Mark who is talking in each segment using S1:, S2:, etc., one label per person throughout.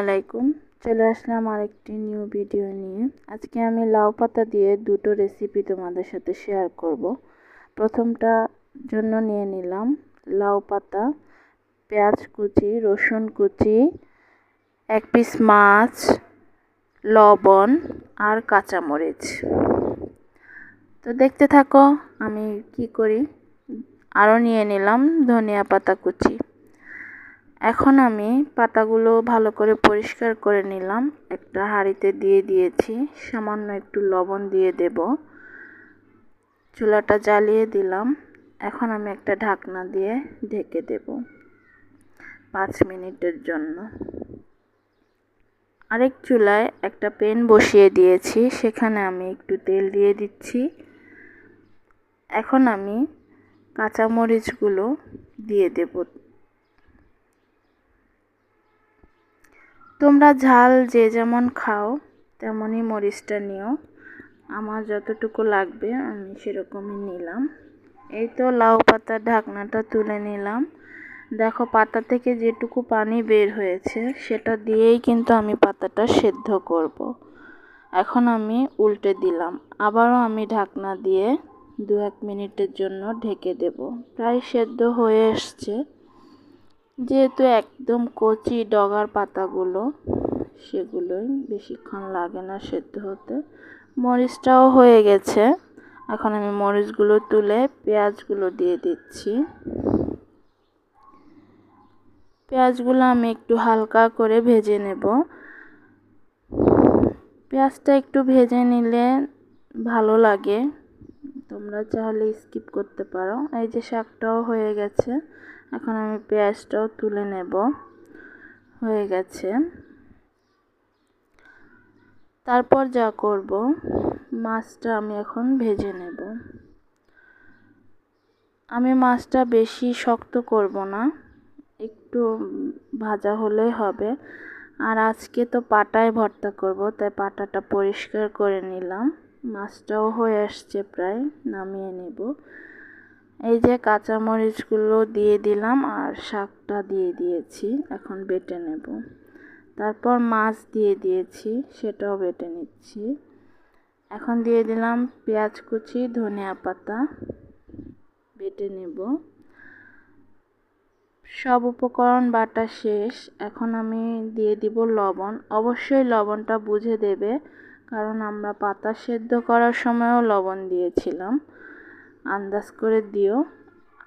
S1: আলাইকুম। চলে আসলাম আরেকটি নিউ ভিডিও নিয়ে। আজকে আমি লাউ পাতা দিয়ে দুটো রেসিপি তোমাদের সাথে শেয়ার করব। প্রথমটা জন্য নিয়ে নিলাম লাউ পাতা, পেঁয়াজ কুচি, রসুন কুচি, এক পিস মাছ, লবণ আর কাঁচামরিচ। তো দেখতে থাকো আমি কি করি। আরও নিয়ে নিলাম ধনিয়া পাতা কুচি। এখন আমি পাতাগুলো ভালো করে পরিষ্কার করে নিলাম। একটা হাঁড়িতে দিয়ে দিয়েছি। সামান্য একটু লবণ দিয়ে দেব। চুলাটা জ্বালিয়ে দিলাম। এখন আমি একটা ঢাকনা দিয়ে ঢেকে দেব পাঁচ মিনিটের জন্য। আরেক চুলায় একটা পেন বসিয়ে দিয়েছি। সেখানে আমি একটু তেল দিয়ে দিচ্ছি। এখন আমি কাঁচামরিচগুলো দিয়ে দেব তোমরা ঝাল যে যেমন খাও, তেমনই মরিচটা নিও। আমার যতটুকু লাগবে আমি সেরকমই নিলাম। এই তো লাউ পাতার ঢাকনাটা তুলে নিলাম। দেখো, পাতা থেকে যেটুকু পানি বের হয়েছে, সেটা দিয়েই কিন্তু আমি পাতাটা সেদ্ধ করব। এখন আমি উল্টে দিলাম। আবারও আমি ঢাকনা দিয়ে দু এক মিনিটের জন্য ঢেকে দেব। প্রায় সেদ্ধ হয়ে এসছে। যেহেতু একদম কচি ডগার পাতাগুলো, সেগুলোই বেশিক্ষণ লাগে না সেদ্ধ হতে। মরিচটাও হয়ে গেছে। এখন আমি মরিচগুলো তুলে পেঁয়াজগুলো দিয়ে দিচ্ছি। পেঁয়াজগুলো আমি একটু হালকা করে ভেজে নেব। পেঁয়াজটা একটু ভেজে নিলে ভালো লাগে। তোমরা চাইলে স্কিপ করতে পারো। এই যে শাকটাও হয়ে গেছে। এখন আমি পেঁয়াজটাও তুলে নেব। হয়ে গেছে। তারপর যা করব, মাছটা আমি এখন ভেজে নেব। আমি মাছটা বেশি শক্ত করব না, একটু ভাজা হলেই হবে। আর আজকে তো পাটায় ভর্তা করব, তাই পাটাটা পরিষ্কার করে নিলাম। মাছটাও হয়ে আসছে প্রায়, নামিয়ে নেব। এই যে কাঁচামরিচগুলো দিয়ে দিলাম আর শাকটা দিয়ে দিয়েছি, এখন বেটে নেব। তারপর মাছ দিয়ে দিয়েছি, সেটাও বেটে নিচ্ছি। এখন দিয়ে দিলাম পেঁয়াজ কুচি, ধনিয়া পাতা, বেটে নেব। সব উপকরণ বাটা শেষ, এখন আমি দিয়ে দিব লবণ। অবশ্যই লবণটা বুঝে দেবে। কারণ আমরা পাতা সেদ্ধ করার সময়ও লবণ দিয়েছিলাম। আন্দাজ করে দিও।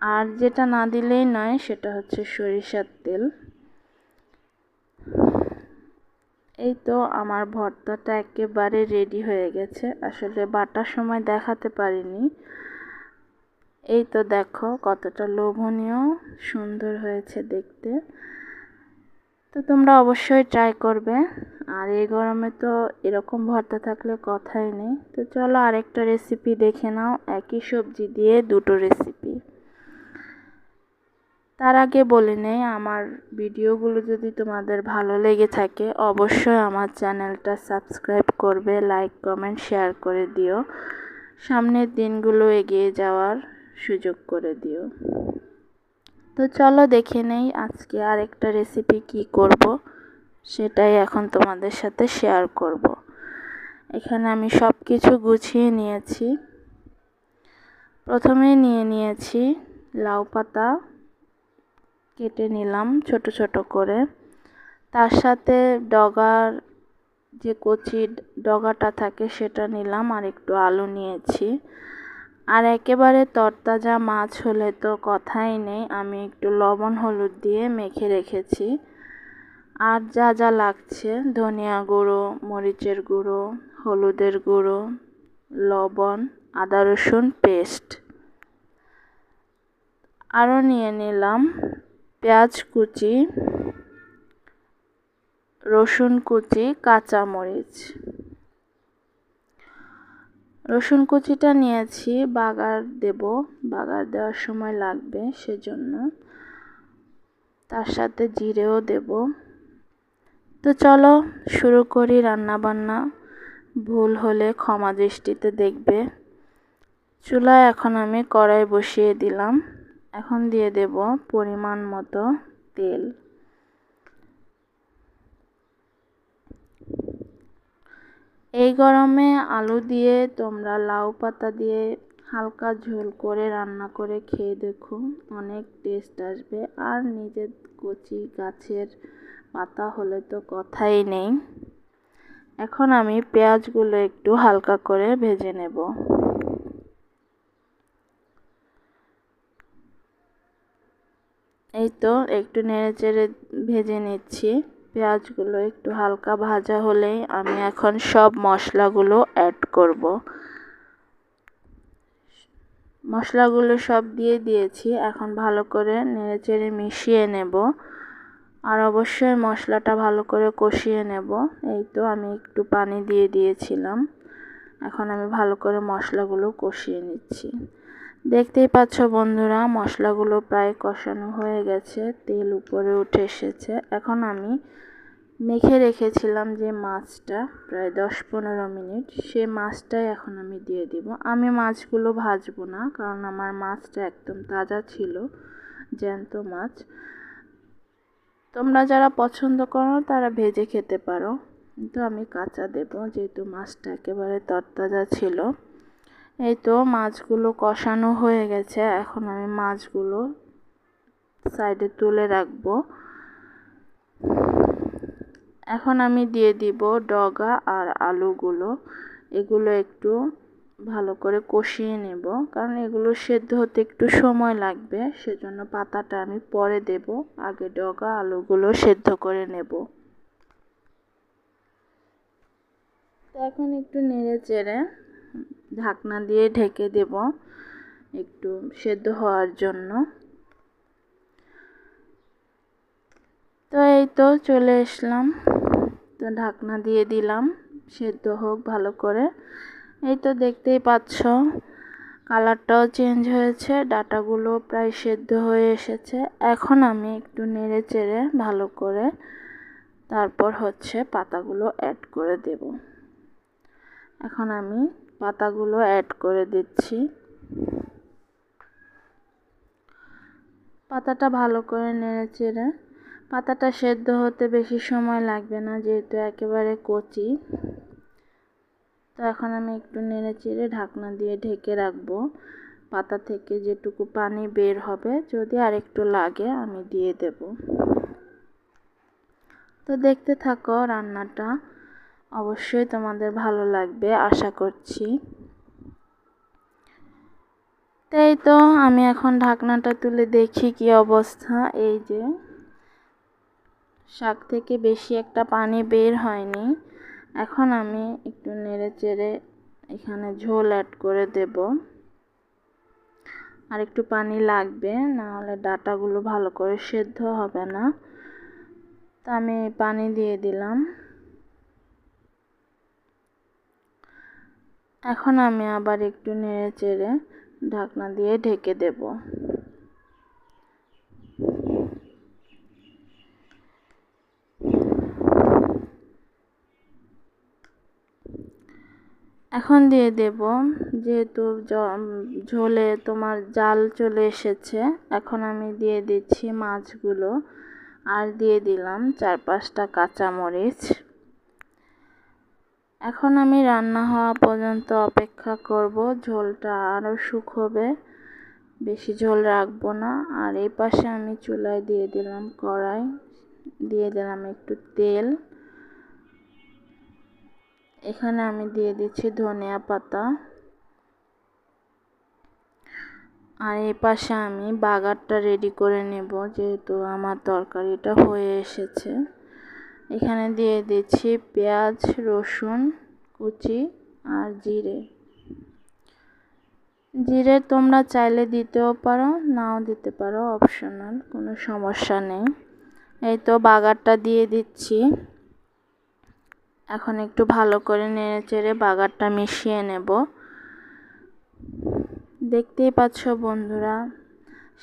S1: আর যেটা না দিলেই নয়, সেটা হচ্ছে সরিষার তেল। এই তো আমার ভর্তাটা একেবারে রেডি হয়ে গেছে। আসলে বাটার সময় দেখাতে পারিনি। এই তো দেখো কতটা লোভনীয়, সুন্দর হয়েছে দেখতে। তো তোমরা অবশ্যই ট্রাই করবে। আর এই গরমে তো এরকম ভর্তা থাকলে কথাই নেই। তো চলো আরেকটা রেসিপি দেখে নাও, একই সবজি দিয়ে দুটো রেসিপি তার আগে বলে নেই, আমার ভিডিওগুলো যদি তোমাদের ভালো লেগে থাকে, অবশ্যই আমার চ্যানেলটা সাবস্ক্রাইব করবে লাইক কমেন্ট শেয়ার করে দিও। সামনের দিনগুলো এগিয়ে যাওয়ার সুযোগ করে দিও। তো চলো দেখে নেই আজকে আরেকটা রেসিপি কি করব, সেটাই এখন তোমাদের সাথে শেয়ার করব। এখানে আমি সব কিছু গুছিয়ে নিয়েছি। প্রথমে নিয়ে নিয়েছি লাউ পাতা, কেটে নিলাম ছোট ছোট করে। তার সাথে ডগার যে কচি, ডগাটা থাকে সেটা নিলাম আর একটু আলু নিয়েছি। আর একেবারে তরতাজা মাছ হলে তো কথাই নেই। আমি একটু লবণ হলুদ দিয়ে মেখে রেখেছি। আর যা যা লাগছে, ধনিয়া গুঁড়ো, মরিচের গুঁড়ো, হলুদের গুঁড়ো, লবণ, আদা রসুন পেস্ট। আরও নিয়ে নিলাম পেঁয়াজ কুচি, রসুন কুচি, কাঁচামরিচ। রসুন কুচিটা নিয়েছি, বাগার দেব, বাগার দেওয়ার সময় লাগবে সেজন্য। তার সাথে জিরেও দেব। তো চলো শুরু করি রান্না বান্না ভুল হলে ক্ষমা দৃষ্টিতে দেখবে। চুলায় এখন আমি কড়াই বসিয়ে দিলাম। এখন দিয়ে দেব পরিমাণ মতো তেল। এই গরমে আলু দিয়ে তোমরা লাউ পাতা দিয়ে হালকা ঝোল করে রান্না করে খেয়ে দেখো। অনেক টেস্ট আসবে। আর নিজের কচি গাছের পাতা হলে তো কথাই নেই। এখন আমি পেঁয়াজগুলো একটু হালকা করে ভেজে নেব। এই তো একটু নেড়ে চেড়ে ভেজে নিচ্ছি। পেঁয়াজগুলো একটু হালকা ভাজা হলেই আমি এখন সব মশলাগুলো অ্যাড করব। মশলাগুলো সব দিয়ে দিয়েছি, এখন ভালো করে নেড়ে চেড়ে মিশিয়ে নেব। আর অবশ্যই মশলাটা ভালো করে কষিয়ে নেব, এই তো আমি একটু পানি দিয়ে দিয়েছিলাম। এখন আমি ভালো করে মশলাগুলো কষিয়ে নিচ্ছি। দেখতেই পাচ্ছ বন্ধুরা, মশলাগুলো প্রায় কষানো হয়ে গেছে, তেল উপরে উঠে এসেছে। এখন আমি মেখে রেখেছিলাম যে মাছটা, প্রায় দশ পনেরো মিনিট। সে মাছটাই এখন আমি দিয়ে দিব। আমি মাছগুলো ভাজবো না, কারণ আমার মাছটা একদম তাজা ছিল, জ্যান্ত মাছ। তোমরা যারা পছন্দ করো, তারা ভেজে খেতে পারো। কিন্তু আমি কাঁচা দেব, যেহেতু মাছটা একেবারে তরতাজা ছিল। এই তো মাছগুলো কষানো হয়ে গেছে। এখন আমি মাছগুলো সাইডে তুলে রাখব। এখন আমি দিয়ে দিব ডগা আর আলুগুলো। এগুলো একটু ভালো করে কষিয়ে নেব, কারণ এগুলো সেদ্ধ হতে একটু সময় লাগবে। সেজন্য পাতাটা আমি পরে দেব, আগে ডগা আলুগুলো সেদ্ধ করে নেব। তো এখন একটু নেড়ে চেড়ে ঢাকনা দিয়ে ঢেকে দেব একটু সেদ্ধ হওয়ার জন্য। তো এই তো চলে এসলাম। তো ঢাকনা দিয়ে দিলাম, সেদ্ধ হোক ভালো করে। এই তো দেখতেই পাচ্ছ, কালারটাও চেঞ্জ হয়েছে ডাটাগুলো প্রায় সেদ্ধ হয়ে এসেছে। এখন আমি একটু নেড়ে চেড়ে ভালো করে তারপর হচ্ছে পাতাগুলো অ্যাড করে দেব। এখন আমি পাতাগুলো অ্যাড করে দিচ্ছি। পাতাটা ভালো করে নেড়ে চেড়ে পাতাটা সেদ্ধ হতে বেশি সময় লাগবে না, যেহেতু একেবারে কচি। তো এখন আমি একটু নেড়ে চেড়ে ঢাকনা দিয়ে ঢেকে রাখব। পাতা থেকে যেটুকু পানি বের হবে, যদি আর একটু লাগে, আমি দিয়ে দেব। তো দেখতে থাকো রান্নাটা। অবশ্যই তোমাদের ভালো লাগবে, আশা করছি। তাই তো আমি এখন ঢাকনাটা তুলে দেখি কি অবস্থা। এই যে, শাক থেকে বেশি একটা পানি বের হয়নি। এখন আমি একটু নেড়ে চেড়ে এখানে ঝোল অ্যাড করে দেব। আর একটু পানি লাগবে, না হলে ডাটাগুলো ভালো করে সেদ্ধ হবে না। তা আমি পানি দিয়ে দিলাম। এখন আমি আবার একটু নেড়ে চেড়ে ঢাকনা দিয়ে ঢেকে দেব। এখন দিয়ে দেব, যেহেতু ঝোলে তোমার জাল চলে এসেছে, এখন আমি দিয়ে দিচ্ছি মাছগুলো। আর দিয়ে দিলাম চার পাঁচটা কাঁচামরিচ। এখন আমি রান্না হওয়া পর্যন্ত অপেক্ষা করব। ঝোলটা আরও শুকোবে। বেশি ঝোল রাখব না। আর এই পাশে আমি চুলায় দিয়ে দিলাম কড়াই। দিয়ে দিলাম একটু তেল। এখানে আমি দিয়ে দিচ্ছি ধনিয়া পাতা। আর এই পাশে আমি বাগারটা রেডি করে নেব, যেহেতু আমার তরকারিটা হয়ে এসেছে। এখানে দিয়ে দিচ্ছি পেঁয়াজ, রসুন, কুচি আর জিরে। জিরে তোমরা চাইলে দিতেও পারো, নাও দিতে পারো অপশনাল কোনো সমস্যা নেই। এই তো বাগারটা দিয়ে দিচ্ছি। এখন একটু ভালো করে নেড়ে চেড়ে বাগারটা মিশিয়ে নেব। দেখতেই পাচ্ছ বন্ধুরা,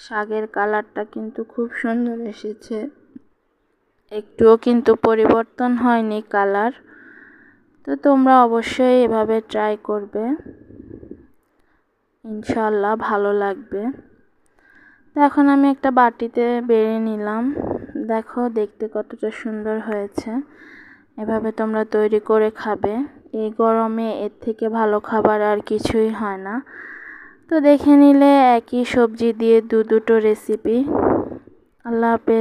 S1: শাকের কালারটা কিন্তু খুব সুন্দর এসেছে। একটুও কিন্তু পরিবর্তন হয়নি কালার। তো তোমরা অবশ্যই এভাবে ট্রাই করবে। ইনশাল্লাহ ভালো লাগবে। তো এখন আমি একটা বাটিতে বেড়ে নিলাম। দেখো দেখতে কতটা সুন্দর হয়েছে। এভাবে তোমরা তৈরি করে খাবে। এই গরমে এর থেকে ভালো খাবার আর কিছুই হয় না। তো দেখে নিলে একই সবজি দিয়ে দু দুটো রেসিপি আল্লাহ হাফেজ।